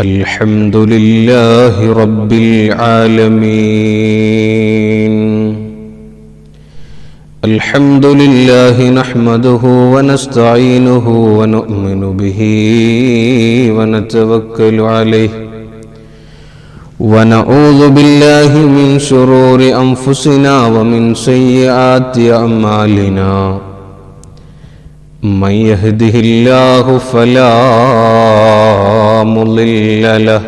الحمد لله رب العالمين. الحمد لله نحمده ونستعينه ونؤمن به ونتوكل عليه. ونعوذ بالله من شرور أنفسنا ومن سيئات أعمالنا. من يهده الله فلا مضل له.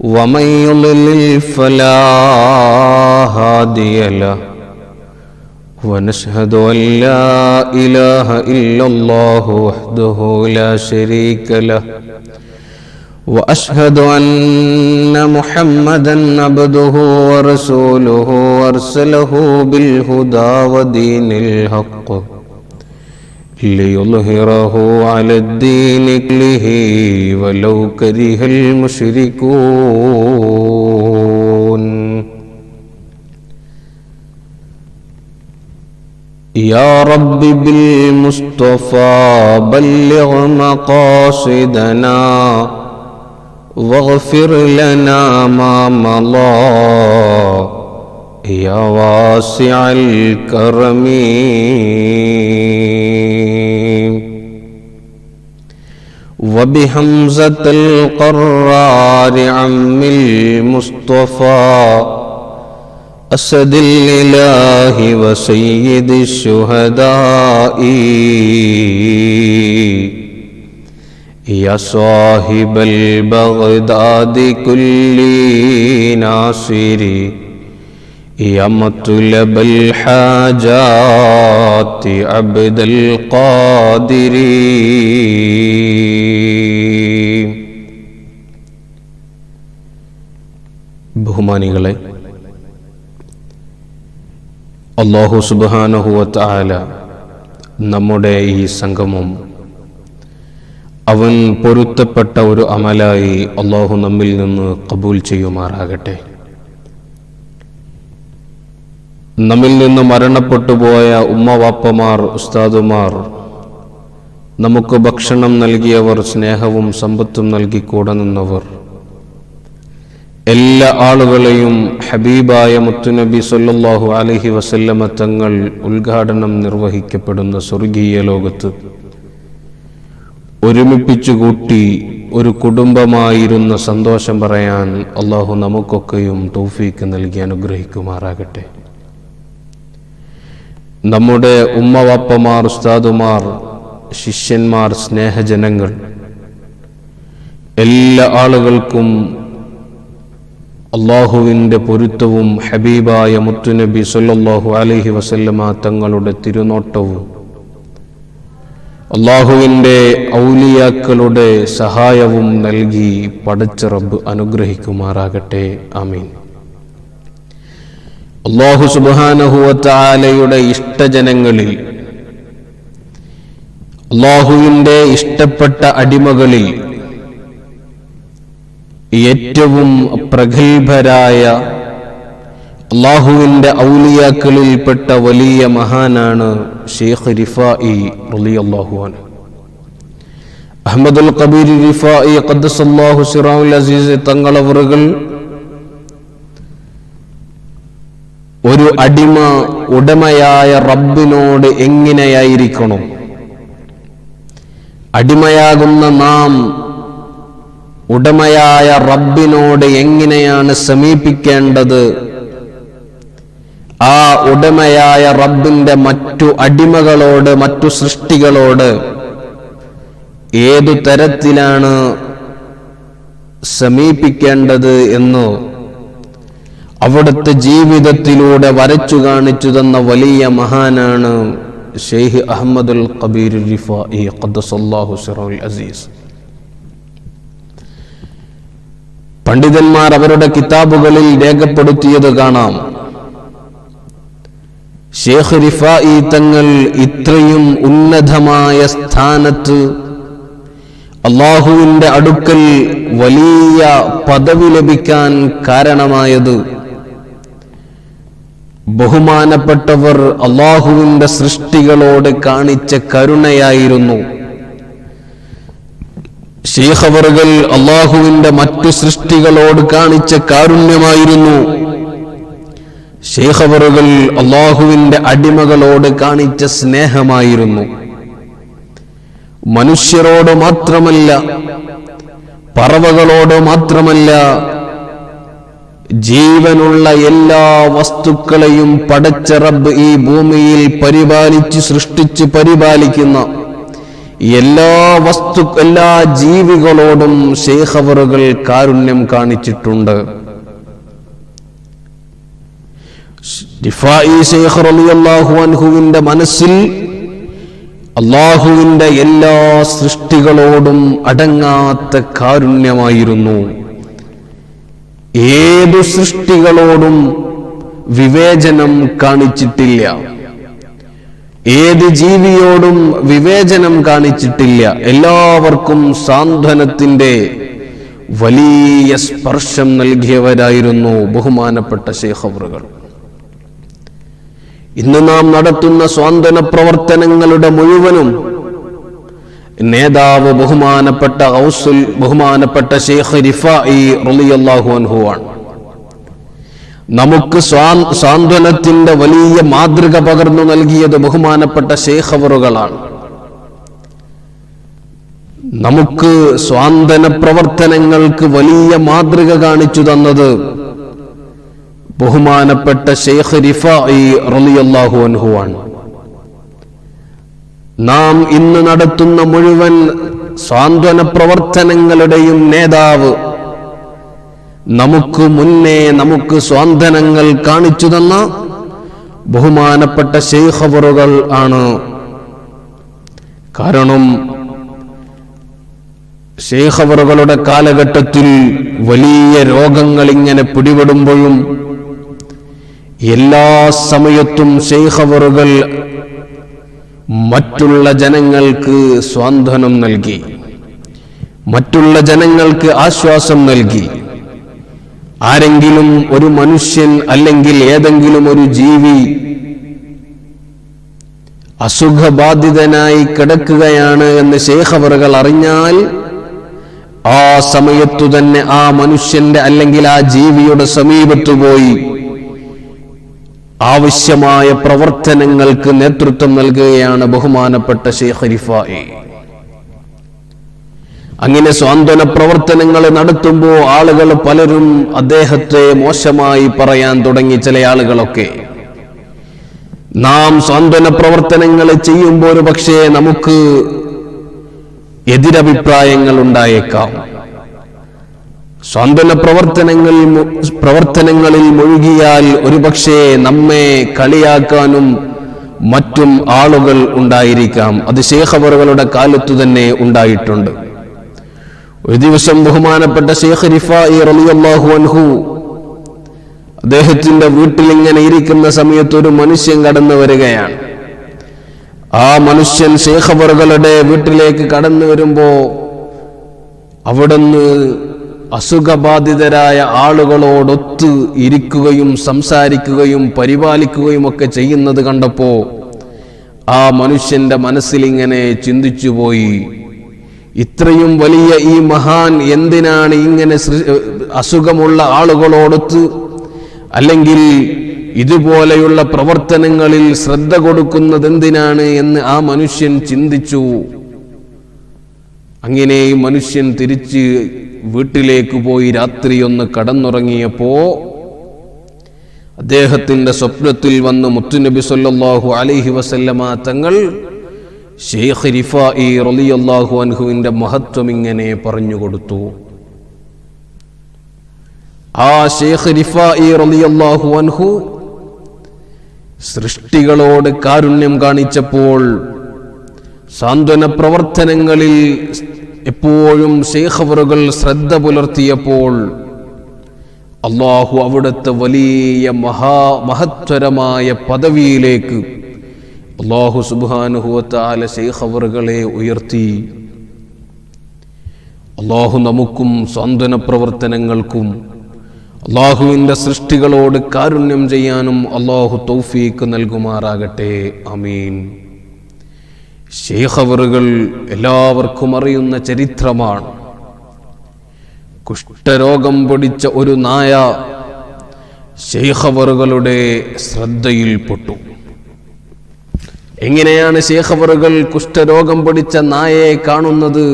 ومن يضلل فلا هادي له. ونشهد أن لا إله إلا الله وحده لا شريك له. وأشهد أن محمدا عبده ورسوله أرسله بالهدى ودين الحق. ليظهره على الدين كله ولو كره المشركون. يا رب بالمصطفى بلغ مقاصدنا واغفر لنا ما مضى. يا واسع الكرم. وبحمزة القرار عم المصطفى أسد الإله وسيد الشهداء. يا صاحب البغداد كل ناصر يا مطلب الحاجات عبد القادر ബഹുമാനികളെ അള്ളാഹു സുബാനഹുവത്തായ നമ്മുടെ ഈ സംഗമം അവൻ പൊരുത്തപ്പെട്ട ഒരു അമലായി അള്ളാഹു നമ്മിൽ നിന്ന് കബൂൽ ചെയ്യുമാറാകട്ടെ നമ്മിൽ നിന്ന് മരണപ്പെട്ടുപോയ ഉമ്മവാപ്പമാർ ഉസ്താദുമാർ നമുക്ക് ഭക്ഷണം നൽകിയവർ സ്നേഹവും സമ്പത്തും നൽകി കൂടെ നിന്നവർ. എല്ലാ ആളുകളെയും ഹബീബായ മുത്തുനബി സൊല്ലാഹു അലഹി വസല്ലമ തങ്ങൾ ഉദ്ഘാടനം നിർവഹിക്കപ്പെടുന്ന സ്വർഗീയ ലോകത്ത് ഒരുമിപ്പിച്ചു കൂട്ടി ഒരു കുടുംബമായിരുന്ന സന്തോഷം പറയാൻ അള്ളാഹു നമുക്കൊക്കെയും തൗഫീക്ക് നൽകി അനുഗ്രഹിക്കുമാറാകട്ടെ. നമ്മുടെ ഉമ്മവാപ്പമാർ ഉസ്താദുമാർ ശിഷ്യന്മാർ സ്നേഹജനങ്ങൾ എല്ലാ ആളുകൾക്കും അള്ളാഹുവിന്റെ പൊരുത്തവും ഹബീബായ മുത്തുനബി സല്ലാഹു അലഹി വസല്ലമ തങ്ങളുടെ തിരുനോട്ടവും അള്ളാഹുവിന്റെ ഔലിയാക്കളുടെ സഹായവും നൽകി പടച്ച റബ്ബ് അനുഗ്രഹിക്കുമാറാകട്ടെ. ആമീൻ. അള്ളാഹു സുബാനഹുവത്താലയുടെ ഇഷ്ടജനങ്ങളിൽ അള്ളാഹുവിന്റെ ഇഷ്ടപ്പെട്ട അടിമകളിൽ ഏറ്റവും പ്രഗത്ഭരായ അള്ളാഹുവിന്റെ ഔലിയാക്കളിൽപ്പെട്ട വലിയ മഹാനാണ് ഷെയ്ഖ് റിഫായി റലി അള്ളാഹുവാണ് അഹമ്മദുൽ കബീർ റിഫായി ഖദ്ദസല്ലാഹു സിറാഉൽ അസീസ് തങ്ങളവറുകൾ ഒരു അടിമ ഉടമയായ റബ്ബിനോട് എങ്ങനെയായിരിക്കണം? അടിമയാകുന്ന നാം ഉടമയായ റബ്ബിനോട് എങ്ങനെയാണ് സമീപിക്കേണ്ടത്? ആ ഉടമയായ റബ്ബിന്റെ മറ്റു അടിമകളോട് മറ്റു സൃഷ്ടികളോട് ഏതു തരത്തിലാണ് സമീപിക്കേണ്ടത് എന്ന് അവിടുത്തെ ജീവിതത്തിലൂടെ വരച്ചു കാണിച്ചു തന്ന വലിയ മഹാനാണ് ഷെയ്ഖ് അഹമ്മദുൽ അസീസ്. പണ്ഡിതന്മാർ അവരുടെ കിതാബുകളിൽ രേഖപ്പെടുത്തിയത് കാണാം. ഷേഖ് റിഫായി തങ്ങൾ ഇത്രയും ഉന്നതമായ സ്ഥാനത്ത് അള്ളാഹുവിന്റെ അടുക്കൽ വലിയ പദവി ലഭിക്കാൻ കാരണമായത് ബഹുമാനപ്പെട്ടവർ അള്ളാഹുവിന്റെ സൃഷ്ടികളോട് കാണിച്ച കരുണയായിരുന്നു. ഷെയ്ഖവറുകൾ അള്ളാഹുവിന്റെ മറ്റു സൃഷ്ടികളോട് കാണിച്ച കാരുണ്യമായിരുന്നു. ഷെയ്ഖവറുകൾ അള്ളാഹുവിന്റെ അടിമകളോട് കാണിച്ച സ്നേഹമായിരുന്നു. മനുഷ്യരോട് മാത്രമല്ല പറവകളോട് മാത്രമല്ല ജീവനുള്ള എല്ലാ വസ്തുക്കളെയും പടച്ച റബ്ബ് ഈ ഭൂമിയിൽ പരിപാലിച്ച് സൃഷ്ടിച്ച് പരിപാലിക്കുന്ന എല്ലാ വസ്തു എല്ലാ ജീവികളോടും ശേഖവറുകൾ കാരുണ്യം കാണിച്ചിട്ടുണ്ട്. മനസ്സിൽ അള്ളാഹുവിന്റെ എല്ലാ സൃഷ്ടികളോടും അടങ്ങാത്ത കാരുണ്യമായിരുന്നു. ഏതു സൃഷ്ടികളോടും വിവേചനം കാണിച്ചിട്ടില്ല. ഏത് ജീവിയോടും വിവേചനം കാണിച്ചിട്ടില്ല. എല്ലാവർക്കും സാന്ത്വനത്തിന്റെ വലിയ സ്പർശം നൽകിയവരായിരുന്നു ബഹുമാനപ്പെട്ട ശേഖവറുകൾ ഇന്ന് നാം നടത്തുന്ന സ്വാന്തന പ്രവർത്തനങ്ങളുടെ മുഴുവനും നേതാവ് ബഹുമാനപ്പെട്ട ഔസുൽ ബഹുമാനപ്പെട്ട ഷെയ്ഖ് റിഫായി റളിയല്ലാഹു അൻഹു ആണ്. നമുക്ക് സാന്ത്വനത്തിന്റെ വലിയ മാതൃക പകർന്നു നൽകിയത് ബഹുമാനപ്പെട്ട ഷെയ്ഖവറുകളാണ് നമുക്ക് സ്വാന്തന പ്രവർത്തനങ്ങൾക്ക് വലിയ മാതൃക കാണിച്ചു തന്നത് ബഹുമാനപ്പെട്ട ഷെയ്ഖ് റിഫായി റളിയല്ലാഹു അൻഹു ആണ്. നാം ഇന്ന് നടത്തുന്ന മുഴുവൻ സാന്ത്വന പ്രവർത്തനങ്ങളുടെയും നേതാവ് നമുക്ക് മുന്നേ നമുക്ക് സ്വാന്തനങ്ങൾ കാണിച്ചു തന്ന ബഹുമാനപ്പെട്ട ശേഖവറുകൾ ആണ്. കാരണം ശേഖവറുകളുടെ കാലഘട്ടത്തിൽ വലിയ രോഗങ്ങൾ ഇങ്ങനെ പിടിപെടുമ്പോഴും എല്ലാ സമയത്തും ശൈഖവറുകൾ മറ്റുള്ള ജനങ്ങൾക്ക് സ്വാന്തനം നൽകി. മറ്റുള്ള ജനങ്ങൾക്ക് ആശ്വാസം നൽകി. ആരെങ്കിലും ഒരു മനുഷ്യൻ അല്ലെങ്കിൽ ഏതെങ്കിലും ഒരു ജീവി അസുഖബാധിതനായി കിടക്കുകയാണ് എന്ന് ശേഖവറുകൾ അറിഞ്ഞാൽ ആ സമയത്തു തന്നെ ആ മനുഷ്യന്റെ അല്ലെങ്കിൽ ആ ജീവിയുടെ സമീപത്തു പോയി ആവശ്യമായ പ്രവർത്തനങ്ങൾക്ക് നേതൃത്വം നൽകുകയാണ് ബഹുമാനപ്പെട്ട ഷെയ്ഖ് ഹരിഫായി അങ്ങനെ സ്വാന്തന പ്രവർത്തനങ്ങൾ നടത്തുമ്പോൾ ആളുകൾ പലരും അദ്ദേഹത്തെ മോശമായി പറയാൻ തുടങ്ങി ചില ആളുകളൊക്കെ. നാം സ്വാന്തന പ്രവർത്തനങ്ങൾ ചെയ്യുമ്പോൾ ഒരു പക്ഷേ നമുക്ക് എതിരഭിപ്രായങ്ങൾ ഉണ്ടായേക്കാം. സ്വാന്തന പ്രവർത്തനങ്ങൾ പ്രവർത്തനങ്ങളിൽ മുഴുകിയാൽ ഒരുപക്ഷെ നമ്മെ കളിയാക്കാനും മറ്റും ആളുകൾ ഉണ്ടായിരിക്കാം. അത് ശേഖവറുകളുടെ കാലത്തു തന്നെ ഉണ്ടായിട്ടുണ്ട്. ഒരു ദിവസം ബഹുമാനപ്പെട്ട ഷേഖ് റിഫായി റളിയല്ലാഹു അൻഹു അദ്ദേഹത്തിന്റെ വീട്ടിൽ ഇങ്ങനെ ഇരിക്കുന്ന സമയത്ത് ഒരു മനുഷ്യൻ കടന്നു വരികയാണ്. ആ മനുഷ്യൻ ശേഖവറുകളുടെ വീട്ടിലേക്ക് കടന്നു വരുമ്പോ അവിടുന്ന് അസുഖബാധിതരായ ആളുകളോടൊത്ത് ഇരിക്കുകയും സംസാരിക്കുകയും പരിപാലിക്കുകയും ഒക്കെ ചെയ്യുന്നത് കണ്ടപ്പോ ആ മനുഷ്യന്റെ മനസ്സിലിങ്ങനെ ചിന്തിച്ചുപോയി. ഇത്രയും വലിയ ഈ മഹാൻ എന്തിനാണ് ഇങ്ങനെ അസുഖമുള്ള ആളുകളോടൊത്ത് അല്ലെങ്കിൽ ഇതുപോലെയുള്ള പ്രവർത്തനങ്ങളിൽ ശ്രദ്ധ കൊടുക്കുന്നത് എന്തിനാണ് എന്ന് ആ മനുഷ്യൻ ചിന്തിച്ചു. അങ്ങനെ ഈ മനുഷ്യൻ തിരിച്ച് വീട്ടിലേക്ക് പോയി രാത്രി ഒന്ന് കടന്നുറങ്ങിയപ്പോ അദ്ദേഹത്തിന്റെ സ്വപ്നത്തിൽ വന്ന് മുത്തുനബി സല്ലാഹു അലൈഹി വസല്ലമ തങ്ങൾ ഷെയ്ഖ് റിഫായി മഹത്വം ഇങ്ങനെ പറഞ്ഞു കൊടുത്തു. ആ ഷെയ്ഖ് റിഫായി അൻഹു സൃഷ്ടികളോട് കാരുണ്യം കാണിച്ചപ്പോൾ സാന്ത്വന പ്രവർത്തനങ്ങളിൽ എപ്പോഴും ശേഖവറുകൾ ശ്രദ്ധ പുലർത്തിയപ്പോൾ അള്ളാഹു അവിടുത്തെ വലിയ മഹാ മഹത്വരമായ പദവിയിലേക്ക് അള്ളാഹു സുബാനുഹുവത്താല ശേഖവറുകളെ ഉയർത്തി. അള്ളാഹു നമുക്കും സാന്ത്വന പ്രവർത്തനങ്ങൾക്കും അള്ളാഹുവിന്റെ സൃഷ്ടികളോട് കാരുണ്യം ചെയ്യാനും അള്ളാഹു തൗഫീക്ക് നൽകുമാറാകട്ടെ. അമീൻ ഷേഖവറുകൾ എല്ലാവർക്കും അറിയുന്ന ചരിത്രമാണ്. കുഷ്ഠരോഗം പൊടിച്ച ഒരു നായ ശേഖവറുകളുടെ ശ്രദ്ധയിൽപ്പെട്ടു എങ്ങനെയാണ് ശേഖവറുകൾ കുഷ്ഠരോഗം പൊടിച്ച നായയെ കാണുന്നത്?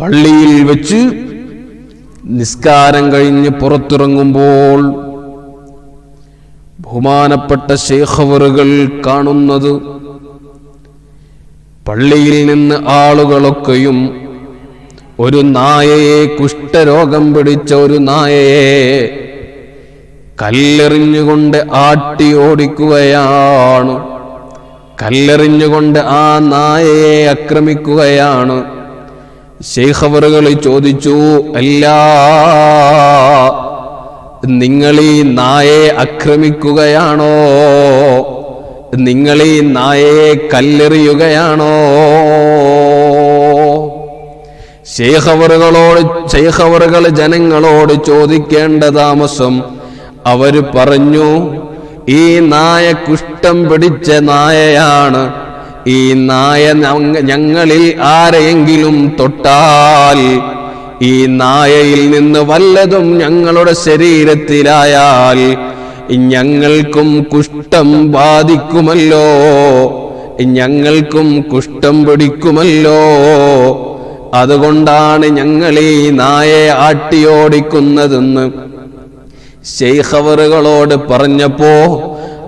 പള്ളിയിൽ വെച്ച് നിസ്കാരം കഴിഞ്ഞ് പുറത്തിറങ്ങുമ്പോൾ ബഹുമാനപ്പെട്ട ശേഖവറുകൾ കാണുന്നത് പള്ളിയിൽ നിന്ന് ആളുകളൊക്കെയും ഒരു നായയെ കുഷ്ഠരോഗം പിടിച്ച ഒരു നായയെ കല്ലെറിഞ്ഞുകൊണ്ട് ആട്ടി ഓടിക്കുകയാണ്. കല്ലെറിഞ്ഞുകൊണ്ട് ആ നായയെ ആക്രമിക്കുകയാണ്. ശേഖവറുകൾ ചോദിച്ചു അല്ല നിങ്ങൾ ഈ നായയെ ആക്രമിക്കുകയാണോ? നിങ്ങൾ ഈ നായയെ കല്ലെറിയുകയാണോ? ശേഖവറുകളോട് ശേഖവറുകൾ ജനങ്ങളോട് ചോദിക്കേണ്ട താമസം അവർ പറഞ്ഞു ഈ നായ കുഷ്ഠം പിടിച്ച നായയാണ്. ഈ നായ ഞങ്ങളിൽ ആരെയെങ്കിലും തൊട്ടാൽ ഈ നായയിൽ നിന്ന് വല്ലതും ഞങ്ങളുടെ ശരീരത്തിലായാൽ ഞങ്ങൾക്കും കുഷ്ഠം ബാധിക്കുമല്ലോ. ഞങ്ങൾക്കും കുഷ്ഠം പിടിക്കുമല്ലോ. അതുകൊണ്ടാണ് ഞങ്ങൾ ഈ നായെ ആട്ടിയോടിക്കുന്നതെന്ന് ശൈഹവറുകളോട് പറഞ്ഞപ്പോ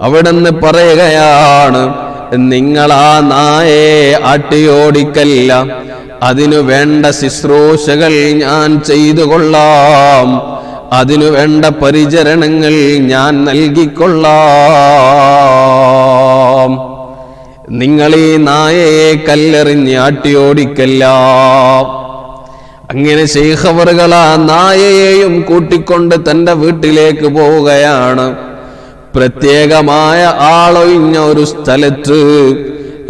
അവിടുന്ന് പറയുകയാണ് നിങ്ങൾ ആ നായെ ആട്ടിയോടിക്കല്ല. അതിനു വേണ്ട ശുശ്രൂഷകൾ ഞാൻ ചെയ്തു കൊള്ളാം അതിനു വേണ്ട പരിചരണങ്ങൾ ഞാൻ നൽകിക്കൊള്ളാം. നിങ്ങൾ ഈ നായയെ കല്ലെറിഞ്ഞ് ആട്ടിയോടിക്കല്ല. അങ്ങനെ ശേഖവറുകൾ ആ നായയെയും കൂട്ടിക്കൊണ്ട് തന്റെ വീട്ടിലേക്ക് പോവുകയാണ്. പ്രത്യേകമായ ആളൊഴിഞ്ഞ ഒരു സ്ഥലത്ത്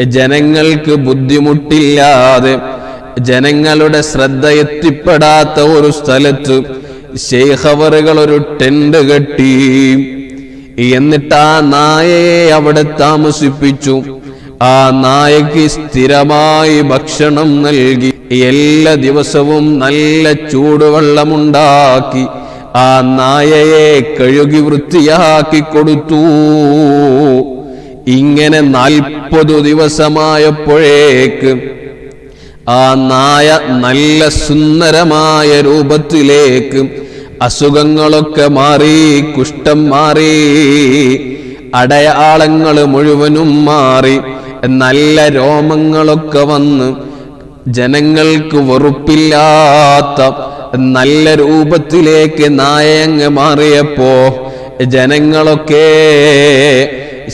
ജനങ്ങൾക്ക് ബുദ്ധിമുട്ടില്ലാതെ ജനങ്ങളുടെ ശ്രദ്ധ എത്തിപ്പെടാത്ത ഒരു സ്ഥലത്ത് ശേഖവറുകൾ ഒരു ടെന്റ് കെട്ടി. എന്നിട്ട് ആ നായയെ അവിടെ താമസിപ്പിച്ചു. ആ നായക്ക് സ്ഥിരമായി ഭക്ഷണം നൽകി. എല്ലാ ദിവസവും നല്ല ചൂടുവെള്ളമുണ്ടാക്കി. ആ നായയെ കഴുകി വൃത്തിയാക്കി കൊടുത്തു. ഇങ്ങനെ നാൽപ്പതു ദിവസമായപ്പോഴേക്ക് ആ നായ നല്ല സുന്ദരമായ രൂപത്തിലേക്ക് അസുഖങ്ങളൊക്കെ മാറി കുഷ്ഠം മാറി അടയാളങ്ങൾ മുഴുവനും മാറി നല്ല രോമങ്ങളൊക്കെ വന്ന് ജനങ്ങൾക്ക് വെറുപ്പില്ലാത്ത നല്ല രൂപത്തിലേക്ക് നായങ്ങ് മാറിയപ്പോ ജനങ്ങളൊക്കെ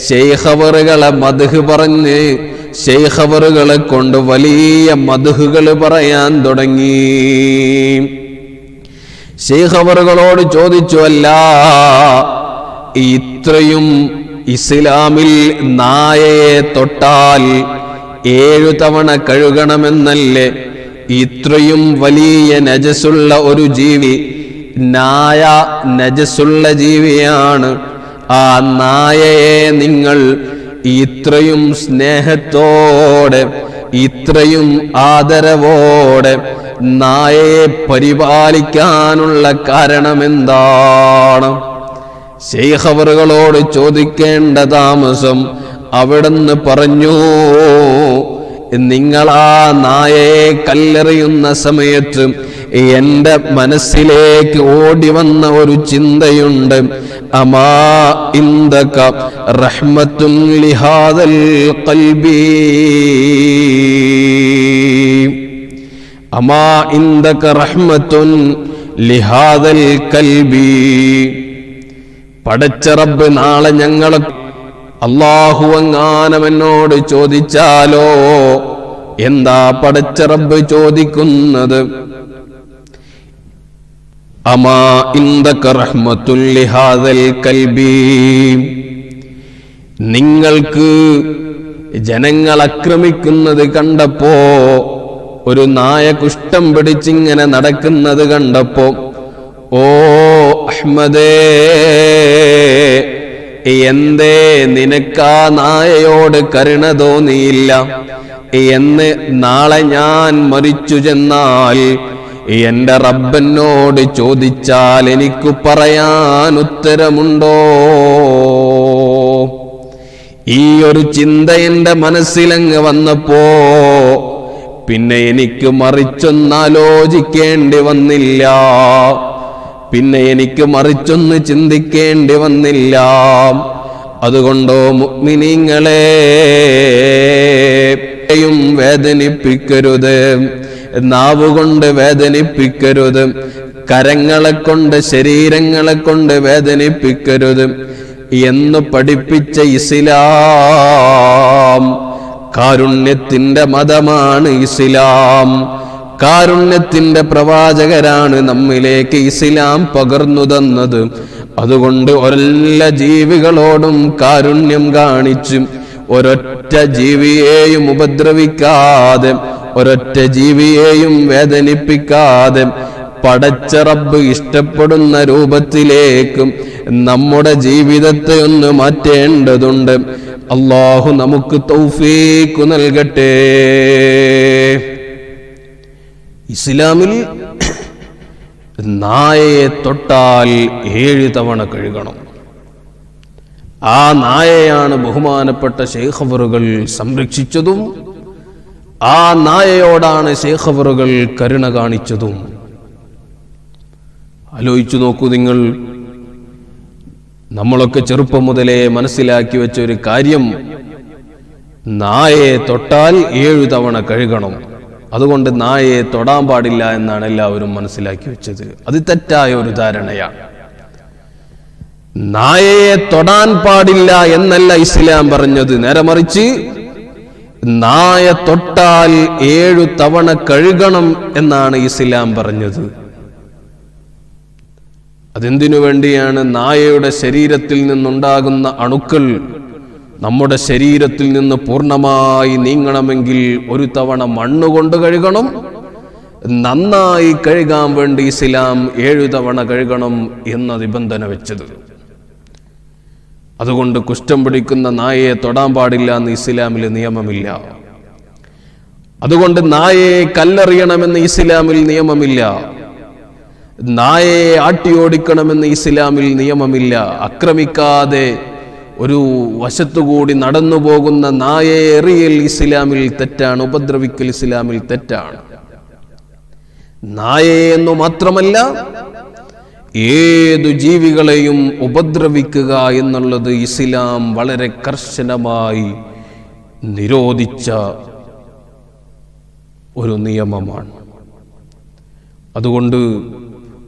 ശൈഹവറുകളെ മധുഹ് പറഞ്ഞ് ശൈഹവറുകളെ കൊണ്ട് വലിയ മധുഹുകൾ പറയാൻ തുടങ്ങി. ശൈഖവറുകളോട് ചോദിച്ചു അല്ല ഇത്രയും ഇസ്ലാമിൽ നായയെ തൊട്ടാൽ ഏഴു തവണ കഴുകണമെന്നല്ലേ? ഇത്രയും വലിയ നജസ്സുള്ള ഒരു ജീവി നായ നജസ്സുള്ള ജീവിയാണ്. ആ നായയെ നിങ്ങൾ ഇത്രയും സ്നേഹത്തോടെ ഇത്രയും ആദരവോടെ നായയെ പരിപാലിക്കാനുള്ള കാരണമെന്താണ്? ശൈഖവറുകളോട് ചോദിക്കേണ്ട താമസം അവിടുന്ന് പറഞ്ഞു നിങ്ങൾ ആ നായയെ കല്ലെറിയുന്ന സമയത്ത് എന്റെ മനസ്സിലേക്ക് ഓടി വന്ന ഒരു ചിന്തയുണ്ട്. അമാ ഇന്ദക റഹ്മത്തുൻ ലിഹാദൽ ഖൽബി. അമാ ഇന്ദക റഹ്മത്തുൻ ലിഹാദൽ കൽബി പടച്ച റബ്ബ് നാളെ ഞങ്ങളെ അള്ളാഹു അങ്ങാനമെന്നോട് ചോദിച്ചാലോ? എന്താ പടച്ച റബ്ബ് ചോദിക്കുന്നത് അമാ ഇന്ദക റഹ്മത്തുൽ ലിഹാദൽ കൽബി നിങ്ങൾക്ക് ജനങ്ങൾ അക്രമിക്കുന്നത് കണ്ടപ്പോ ഒരു നായ കുഷ്ടം പിടിച്ചിങ്ങനെ നടക്കുന്നത് കണ്ടപ്പോ ഓ അഹ്മദേ എന്തേ നിനക്കാ നായയോട് കരുണ തോന്നിയില്ല? എന്ന് നാളെ ഞാൻ മരിച്ചു ചെന്നാൽ എന്റെ റബ്ബനോട് ചോദിച്ചാൽ എനിക്ക് പറയാൻ ഉത്തരമുണ്ടോ? ഈ ഒരു ചിന്ത എന്റെ മനസ്സിലങ്ങ് വന്നപ്പോ പിന്നെ എനിക്ക് മറിച്ചൊന്നാലോചിക്കേണ്ടി വന്നില്ല. പിന്നെ എനിക്ക് മറിച്ചൊന്ന് ചിന്തിക്കേണ്ടി വന്നില്ല. അതുകൊണ്ടോ മുക്മിനിങ്ങളെയും വേദനിപ്പിക്കരുത്. നാവുകൊണ്ട് വേദനിപ്പിക്കരുത്. കരങ്ങളെ കൊണ്ട് ശരീരങ്ങളെ കൊണ്ട് വേദനിപ്പിക്കരുത്. എന്ന് പഠിപ്പിച്ച ഇസ്ലാം കാരുണ്യത്തിന്റെ മതമാണ് ഇസ്ലാം. കാരുണ്യത്തിന്റെ പ്രവാചകരാണ് നമ്മിലേക്ക് ഇസ്ലാം പകർന്നു തന്നത്. അതുകൊണ്ട് ഒരെല്ലാ ജീവികളോടും കാരുണ്യം കാണിച്ചും ഒരൊറ്റ ജീവിയെയും ഉപദ്രവിക്കാതെ ഒരൊറ്റ ജീവിയെയും വേദനിപ്പിക്കാതെ പടച്ച റബ്ബ് ഇഷ്ടപ്പെടുന്ന രൂപത്തിലേക്കും നമ്മുടെ ജീവിതത്തെ ഒന്ന് മാറ്റേണ്ടതുണ്ട്. അള്ളാഹു നമുക്ക് തൗഫീഖ് നൽകട്ടെ. ഇസ്ലാമിൽ നായയെ തൊട്ടാൽ ഏഴ് തവണ കഴുകണം. ആ നായയാണ് ബഹുമാനപ്പെട്ട ശേഖവറുകൾ സംരക്ഷിച്ചതും ആ നായയോടാണ് ശേഖവറുകൾ കരുണ കാണിച്ചതും. ആലോചിച്ചു നോക്കൂ നിങ്ങൾ. നമ്മളൊക്കെ ചെറുപ്പം മുതലേ മനസ്സിലാക്കി വെച്ച ഒരു കാര്യം നായയെ തൊട്ടാൽ ഏഴു തവണ കഴുകണം. അതുകൊണ്ട് നായയെ തൊടാൻ പാടില്ല എന്നാണ് എല്ലാവരും മനസ്സിലാക്കി വെച്ചത്. അത് തെറ്റായ ഒരു ധാരണയാണ് നായയെ തൊടാൻ പാടില്ല എന്നല്ല ഇസ്ലാം പറഞ്ഞത്. നേരെ മറിച്ച് നായ തൊട്ടാൽ ഏഴു തവണ കഴുകണം എന്നാണ് ഇസ്ലാം പറഞ്ഞത്. അതെന്തിനു വേണ്ടിയാണ് നായയുടെ ശരീരത്തിൽ നിന്നുണ്ടാകുന്ന അണുക്കൾ നമ്മുടെ ശരീരത്തിൽ നിന്ന് പൂർണമായി നീങ്ങണമെങ്കിൽ ഒരു തവണ മണ്ണ് കൊണ്ട് കഴുകണം? നന്നായി കഴുകാൻ വേണ്ടി ഇസ്ലാം ഏഴു തവണ കഴുകണം എന്ന നിബന്ധന വെച്ചത്. അതുകൊണ്ട് കുഷ്ഠം പിടിക്കുന്ന നായയെ തൊടാൻ പാടില്ല എന്ന് ഇസ്ലാമിൽ നിയമമില്ല. അതുകൊണ്ട് നായയെ കല്ലെറിയണമെന്ന് ഇസ്ലാമിൽ നിയമമില്ല. നായയെ ആട്ടിയോടിക്കണമെന്ന് ഇസ്ലാമിൽ നിയമമില്ല. അക്രമിക്കാതെ ഒരു വശത്തുകൂടി നടന്നു പോകുന്ന നായയെ എറിയൽ ഇസ്ലാമിൽ തെറ്റാണ് ഉപദ്രവിക്കൽ ഇസ്ലാമിൽ തെറ്റാണ്. നായയെ എന്നു മാത്രമല്ല ഏതു ജീവികളെയും ഉപദ്രവിക്കുക എന്നുള്ളത് ഇസ്ലാം വളരെ കർശനമായി നിരോധിച്ച ഒരു നിയമമാണ്. അതുകൊണ്ട്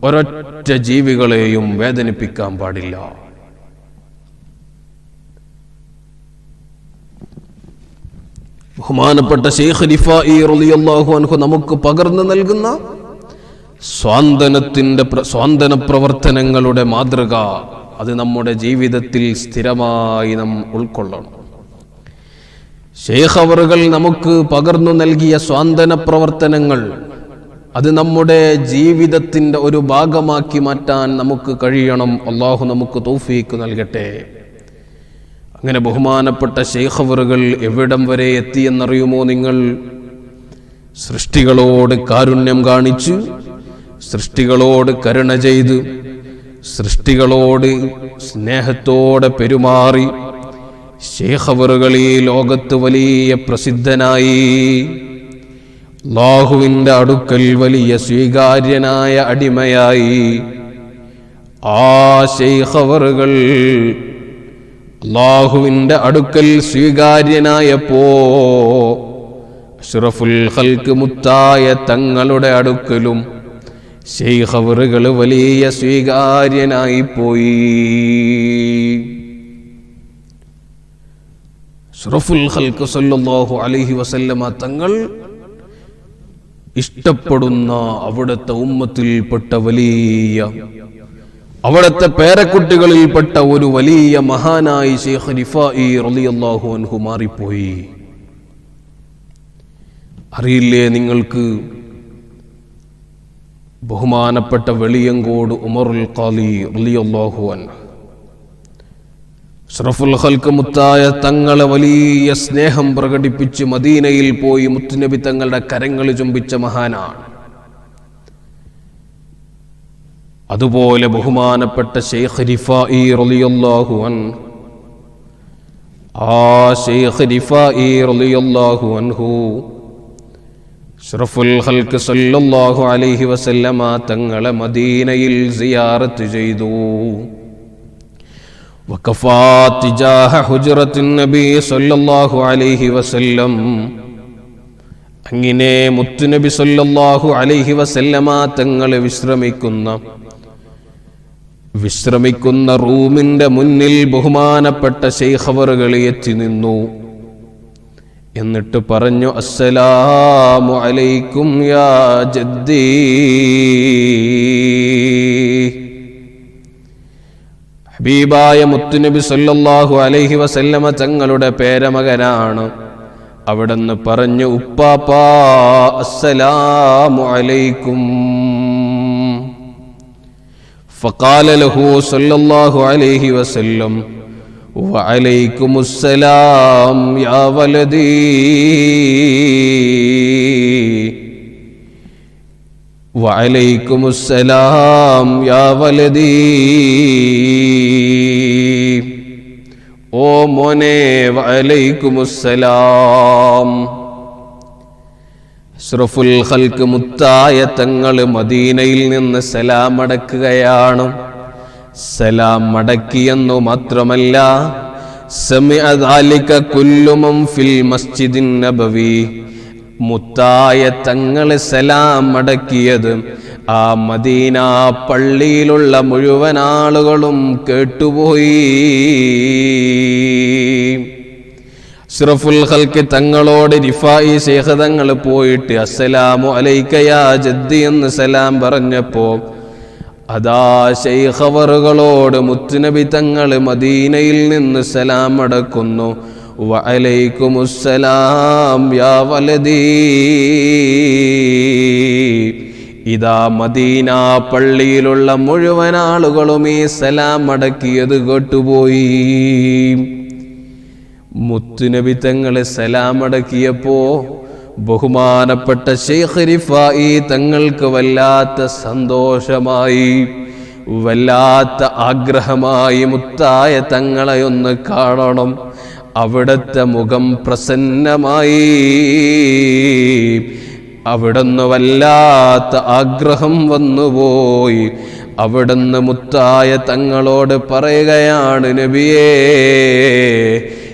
ഒരൊറ്റ ജീവികളെയും വേദനിപ്പിക്കാൻ പാടില്ല. ബഹുമാനപ്പെട്ട ഷെയ്ഖ് നമുക്ക് പകർന്നു നൽകുന്ന സ്വാന്തനത്തിന്റെ പ്ര- സ്വാന്തന പ്രവർത്തനങ്ങളുടെ മാതൃക അത് നമ്മുടെ ജീവിതത്തിൽ സ്ഥിരമായി നാം ഉൾക്കൊള്ളണം. ശേഖവറുകൾ നമുക്ക് പകർന്നു നൽകിയ സ്വാന്തന പ്രവർത്തനങ്ങൾ അത് നമ്മുടെ ജീവിതത്തിന്റെ ഒരു ഭാഗമാക്കി മാറ്റാൻ നമുക്ക് കഴിയണം. അള്ളാഹു നമുക്ക് തോഫീക്ക് നൽകട്ടെ. അങ്ങനെ ബഹുമാനപ്പെട്ട ശേഖവറുകൾ എവിടം വരെ എത്തിയെന്നറിയുമോ നിങ്ങൾ? സൃഷ്ടികളോട് കാരുണ്യം കാണിച്ചു. സൃഷ്ടികളോട് കരുണ ചെയ്ത് സൃഷ്ടികളോട് സ്നേഹത്തോടെ പെരുമാറി ഷേഖവറുകൾ ഈ ലോകത്ത് വലിയ പ്രസിദ്ധനായി. അള്ളാഹുവിന്റെ അടുക്കൽ വലിയ സ്വീകാര്യനായ അടിമയായി. ആ ശേഖവറുകൾ അള്ളാഹുവിന്റെ അടുക്കൽ സ്വീകാര്യനായപ്പോ അഷ്റഫുൽ ഹൽക്ക് മുത്തായ തങ്ങളുടെ അടുക്കലും ഷെയ്ഖവറുകൾ വലിയ സ്വീകാര്യനായി പോയി. ഖൽക്ക് സല്ലല്ലാഹു അലൈഹി വസല്ലമ തങ്ങൾ ഇഷ്ടപ്പെടുന്ന അവിടുത്തെ ഉമ്മത്തിൽപ്പെട്ട വലിയ അവിടുത്തെ പേരക്കുട്ടികളിൽപ്പെട്ട ഒരു വലിയ മഹാനായി ഷെയ്ഖ് റിഫായി മാറിപ്പോയി. അറിയില്ലേ നിങ്ങൾക്ക്? ബഹുമാനപ്പെട്ട വെളിയങ്കോട് ഉമറുൽ ഖാലി റളിയല്ലാഹു അൻഹു. ഷറഫുൽ ഹൽക്ക് മുത്തായ തങ്ങളെ വലിയ സ്നേഹം പ്രകടിപ്പിച്ച് മദീനയിൽ പോയി മുത്തുനബി തങ്ങളുടെ കരങ്ങൾ ചുംബിച്ച മഹാനാണ്. അതുപോലെ ബഹുമാനപ്പെട്ട ഷെയ്ഖ് റിഫായി ആ ഷെയ്ഖ് റിഫായി റളിയല്ലാഹു അൻഹു ഷറഫുൽ ഹൽക്ക് സല്ലല്ലാഹു അലൈഹി വസല്ലമ തങ്ങളെ മദീനയിൽ സിയാറത്ത് ചെയ്തു. വഖഫാ തിജാഹ ഹുജ്റത്തിൻ സല്ലല്ലാഹു അലൈഹി വസല്ലം. അങ്ങനെ മുത്തുനബി സല്ലല്ലാഹു അലൈഹി വസല്ലമ തങ്ങൾ വിശ്രമിക്കുന്ന വിശ്രമിക്കുന്ന റൂമിന്റെ മുന്നിൽ ബഹുമാനപ്പെട്ട ശൈഖവറുകൾ എത്തി നിന്നു. എന്നിട്ട് പറഞ്ഞു അസ്സലാമു അലൈക്കും യാ ജദ്ദീ. ഹബീബായ മുത്തുനബി സല്ലാഹു അലൈഹി വസല്ലമ തങ്ങളുടെ പേരമകനാണ്. അവിടെന്ന് പറഞ്ഞു ഉപ്പാപ്പാ അസ്സലാമു അലൈക്കും. ഫക്കാലലഹു സല്ലല്ലാഹു അലൈഹി വസല്ലം وعليكم السلام يا ولدي وعليكم السلام يا ولدي ഓ മോനെ വലൈക്കുമുസ്സലാം അഷ്റഫുൽ ഖൽക്ക് മുത്തായ തങ്ങൾ മദീനയിൽ നിന്ന് സലാം അടക്കുകയാണ് സലാം മടക്കിയെന്നു മാത്രമല്ല മുത്തായ തങ്ങൾ സലാം മടക്കിയത് ആ മദീന പള്ളിയിലുള്ള മുഴുവൻ ആളുകളും കേട്ടുപോയി. സിറഫുൽ ഹൽക്ക് തങ്ങളോട് റിഫായി ശേഖ പോയിട്ട് അസ്സലാമു അലൈക്കയാ ജദ്ദി എന്ന് സലാം പറഞ്ഞപ്പോൾ അതാ ശൈഖവറുകളോട് മുത്തുനബി തങ്ങൾ മദീനയിൽ നിന്ന് സലാം അടക്കുന്നു യാ ഇതാ മദീന പള്ളിയിലുള്ള മുഴുവൻ ആളുകളും ഈ സലാം അടക്കിയത് കേട്ടുപോയി. മുത്തുനബി തങ്ങളെ സലാം അടക്കിയപ്പോ ബഹുമാനപ്പെട്ട ഷെയ്ഖ് റിഫായി തങ്ങൾക്ക് വല്ലാത്ത സന്തോഷമായി വല്ലാത്ത ആഗ്രഹമായി മുത്തായ തങ്ങളെ ഒന്ന് കാണണം. അവിടുത്തെ മുഖം പ്രസന്നമായി. അവിടുന്ന് വല്ലാത്ത ആഗ്രഹം വന്നുപോയി. അവിടുന്ന് മുത്തായ തങ്ങളോട് പറയുകയാണ് നബിയേ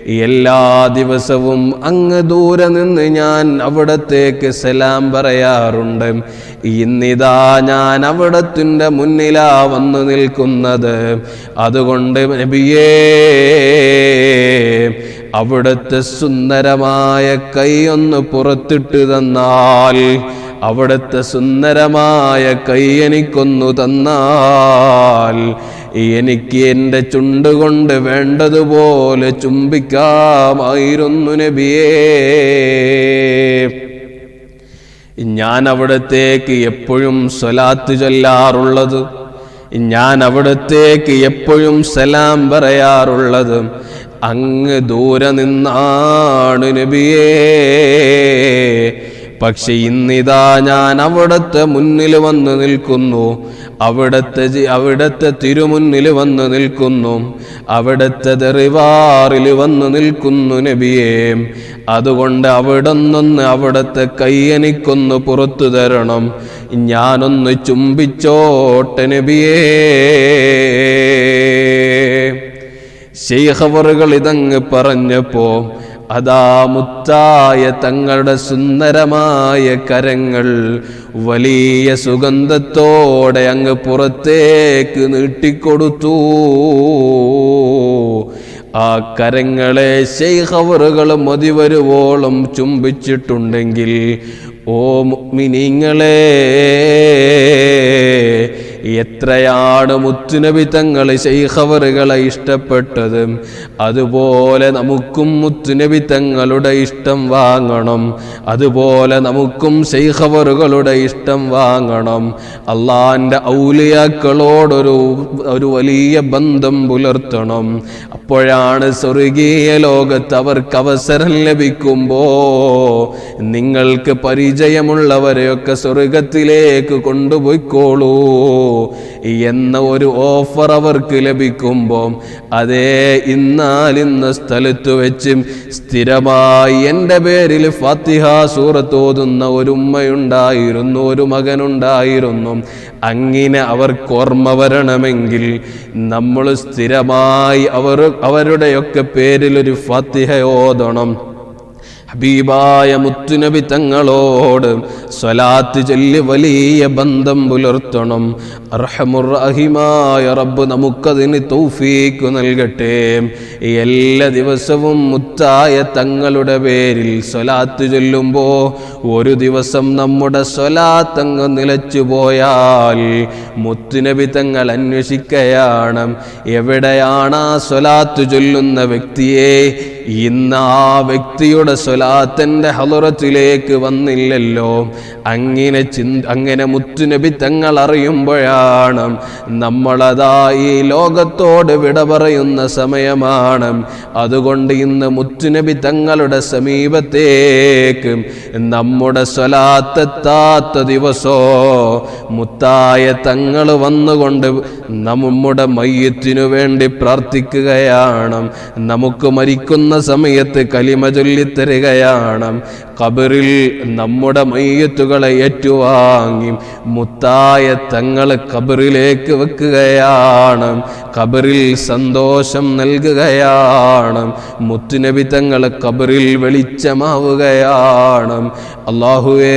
എല്ലാ ദിവസവും അങ്ങ് ദൂരെ നിന്ന് ഞാൻ അവിടത്തേക്ക് സലാം പറയാറുണ്ട്. ഇന്നിതാ ഞാൻ അവിടത്തിന്റെ മുന്നിലാ വന്നു നിൽക്കുന്നത്. അതുകൊണ്ട് നബിയേ അവിടുത്തെ സുന്ദരമായ കൈയൊന്ന് പുറത്തിട്ട് തന്നാൽ അവിടുത്തെ സുന്ദരമായ കൈ എനിക്കൊന്നു തന്നാൽ എനിക്ക് എന്റെ ചുണ്ടുകൊണ്ട് വേണ്ടതുപോലെ ചുംബിക്കാമായിരുന്നു നബിയേ. ഞാൻ അവിടത്തേക്ക് എപ്പോഴും സ്വലാത്ത് ചൊല്ലാറുള്ളത്. ഞാൻ അവിടത്തേക്ക് എപ്പോഴും സലാം പറയാറുള്ളത്. അങ്ങ് ദൂരെ നിന്നാണ് നബിയേ. പക്ഷെ ഇന്നിതാ ഞാൻ അവിടത്തെ മുന്നിൽ വന്ന് നിൽക്കുന്നു. അവിടത്തെ അവിടത്തെ തിരുമുന്നിൽ വന്ന് നിൽക്കുന്നു. അവിടത്തെ ദറിവാറിൽ വന്ന് നിൽക്കുന്നു നബിയേ. അതുകൊണ്ട് അവിടെ നിന്ന് അവിടത്തെ കൈ എനിക്കൊന്ന് പുറത്തു തരണം. ഞാനൊന്ന് ചുംബിച്ചോട്ടെ നബിയേ. ശൈഖവറുകൾ ഇതങ്ങ് പറഞ്ഞപ്പോ അതാ മുത്തായ തങ്ങളുടെ സുന്ദരമായ കരങ്ങൾ വലിയ സുഗന്ധത്തോടെ അങ്ങ് പുറത്തേക്ക് നീട്ടിക്കൊടുത്തു. ആ കരങ്ങളെ ശൈഖവറുകൾ മതിവരുവോളം ചുംബിച്ചിട്ടുണ്ടെങ്കിൽ ഓ മുഅ്മിനീങ്ങളെ എത്രയാണ് മുത്തുനബി തങ്ങൾ ശൈഖവറുകളെ ഇഷ്ടപ്പെട്ടത്? അതുപോലെ നമുക്കും മുത്തുനബി തങ്ങളുടെ ഇഷ്ടം വാങ്ങണം. അതുപോലെ നമുക്കും ശൈഖവറുകളുടെ ഇഷ്ടം വാങ്ങണം. അള്ളാന്റെ ഔലിയാക്കളോടൊരു ഒരു വലിയ ബന്ധം പുലർത്തണം. അപ്പോഴാണ് സ്വർഗീയ ലോകത്ത് അവർക്ക് അവസരം ലഭിക്കുമ്പോൾ നിങ്ങൾക്ക് പരിചയമുള്ളവരെയൊക്കെ സ്വർഗത്തിലേക്ക് കൊണ്ടുപോയിക്കോളൂ. എന്ന ഒരു ഓഫർ അവർക്ക് ലഭിക്കുമ്പോൾ അതേ ഇന്നാലിന്ന സ്ഥലത്ത് വെച്ച് സ്ഥിരമായി എന്റെ പേരിൽ ഫാത്തിഹ സൂറത്ത് ഓതുന്ന ഒരു ഉമ്മയുണ്ടായിരുന്നു ഒരു മകനുണ്ടായിരുന്നു. അങ്ങനെ അവർക്ക് ഓർമ്മ വരണമെങ്കിൽ നമ്മൾ സ്ഥിരമായി അവർ അവരുടെയൊക്കെ പേരിൽ ഒരു ഫാത്തിഹ ഓതണം. ഹബീബായ മുത്തുനബി തങ്ങളോട് സ്വലാത്ത് ചൊല്ലി വലിയ ബന്ധം പുലർത്തണം. അർഹമുറഹിമായ റബ്ബ് നമുക്കതിന് തൗഫീക്ക് നൽകട്ടെ. എല്ലാ ദിവസവും മുത്തായ തങ്ങളുടെ പേരിൽ സ്വലാത്ത് ചൊല്ലുമ്പോൾ ഒരു ദിവസം നമ്മുടെ സ്വലാത്തങ്ങ് നിലച്ചു പോയാൽ മുത്തുനബി തങ്ങൾ അന്വേഷിക്കുകയാണ് എവിടെയാണ് ആ സ്വലാത്ത് ചൊല്ലുന്ന വ്യക്തിയെ? ഇന്ന് ആ വ്യക്തിയുടെ സ്വലാത്തന്റെ ഹലുറത്തിലേക്ക് വന്നില്ലല്ലോ. അങ്ങനെ ചിന്ത അങ്ങനെ മുത്തുനബി തങ്ങൾ അറിയുമ്പോഴാണ് നമ്മളതാ ഈ ലോകത്തോട് വിട പറയുന്ന സമയമാണ്. അതുകൊണ്ട് ഇന്ന് മുത്തുനബി തങ്ങളുടെ സമീപത്തേക്ക് നമ്മുടെ സ്വലാത്തെത്താത്ത ദിവസോ മുത്തായ തങ്ങൾ വന്നുകൊണ്ട് നമ്മുടെ മയ്യത്തിനു വേണ്ടി പ്രാർത്ഥിക്കുകയാണ്. നമുക്ക് മരിക്കുന്ന സമയത്ത് കലിമ ചൊല്ലിത്തരികയാണ്. കബറിൽ നമ്മുടെ മയ്യത്തുകളെ ഏറ്റുവാങ്ങി മുത്തായ തങ്ങളെ കബറിലേക്ക് വെക്കുകയാണ്. കബറിൽ സന്തോഷം നൽകുകയാണ്. മുത്തുനബി തങ്ങളെ കബറിൽ വെളിച്ചമാവുകയാണ്. അള്ളാഹുവേ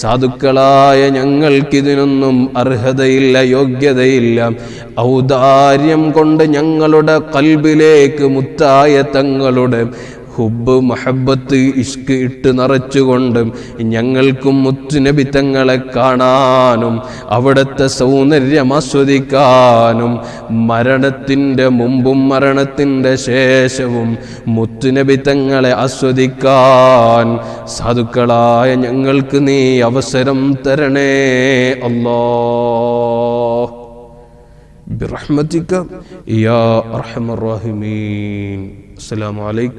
സാധുക്കളായ ഞങ്ങൾക്കിതിനൊന്നും അർഹതയില്ല യോഗ്യതയില്ല. ഔദാര്യം കൊണ്ട് ഞങ്ങളുടെ കൽബിലേക്ക് മുത്തായ തങ്ങളുടെ ഹുബ് മഹബത്ത് ഇഷ്ക് ഇട്ട് നിറച്ചുകൊണ്ട് ഞങ്ങൾക്കും മുത്തുനബി തങ്ങളെ കാണാനും അവിടുത്തെ സൗന്ദര്യം ആസ്വദിക്കാനും മരണത്തിൻ്റെ മുമ്പും മരണത്തിൻ്റെ ശേഷവും മുത്തുനബി തങ്ങളെ ആസ്വദിക്കാൻ സാധുക്കളായ ഞങ്ങൾക്ക് നീ അവസരം തരണേ അല്ലോ برحمتك يا أرحم الراحمين السلام عليكم